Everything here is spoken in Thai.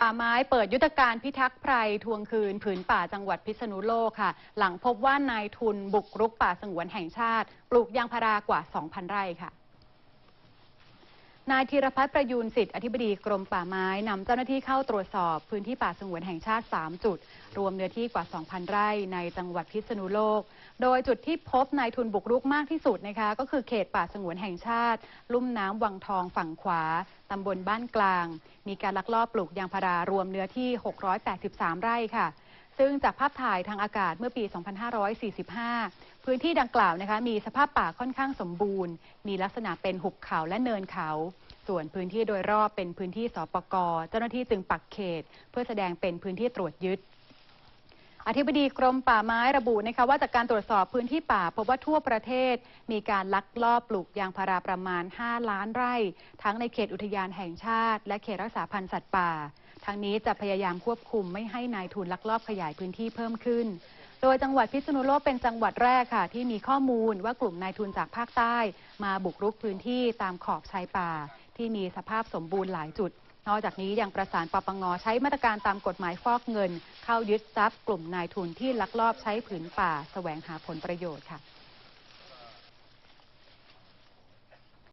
ป่าไม้เปิดยุทธการพิทักษ์ไพรทวงคืนผืนป่าจังหวัดพิษณุโลกค่ะ หลังพบว่านายทุนบุกรุกป่าสงวนแห่งชาติ ปลูกยางพารากว่า 2,000 ไร่ค่ะ นายธีรพัฒน์ประยูนสิทธิ์อธิบดีกรมป่าไม้นำเจ้าหน้าที่เข้าตรวจสอบพื้นที่ป่าสงวนแห่งชาติ 3 จุด รวมเนื้อที่กว่า 2,000 ไร่ในจังหวัดพิษณุโลก โดยจุดที่พบนายทุนบุกรุกมากที่สุดนะคะก็คือเขตป่าสงวนแห่งชาติ ลุ่มน้ำวังทองฝั่งขวาตำบลบ้านกลาง มีการลักลอบปลูกยางพารารวมเนื้อที่ 683 ไร่ค่ะ ซึ่งจากภาพถ่ายทางอากาศเมื่อปี 2545 พื้นที่ดังกล่าวนะคะมีสภาพป่าค่อนข้างสมบูรณ์ มีลักษณะเป็นหุบเขาและเนินเขา ส่วนพื้นที่โดยรอบเป็นพื้นที่สปกเจ้าหน้าที่จึงปักเขต เพื่อแสดงเป็นพื้นที่ตรวจยึดอธิบดีกรมป่าไม้ระบุนะคะว่าจากการตรวจสอบพื้นที่ป่า พบว่าทั่วประเทศ มีการลักลอบปลูกยางพาราประมาณ 5 ล้านไร่ ทั้งในเขตอุทยานแห่งชาติ และเขตรักษาพันธุ์สัตว์ป่า ทั้งนี้จะพยายามควบคุมไม่ให้นายทุนลักลอบขยายพื้นที่เพิ่มขึ้น โดยจังหวัดพิษณุโลกเป็นจังหวัดแรกค่ะ ที่มีข้อมูลว่ากลุ่มนายทุนจากภาคใต้ มาบุกรุกพื้นที่ตามขอบชายป่า ที่มีสภาพสมบูรณ์หลายจุด นอกจากนี้ยังประสานปปงใช้มาตรการตามกฎหมายฟอกเงิน เข้ายึดทรัพย์ กลุ่มนายทุนที่ลักลอบใช้ผืนป่า แสวงหาผลประโยชน์ค่ะ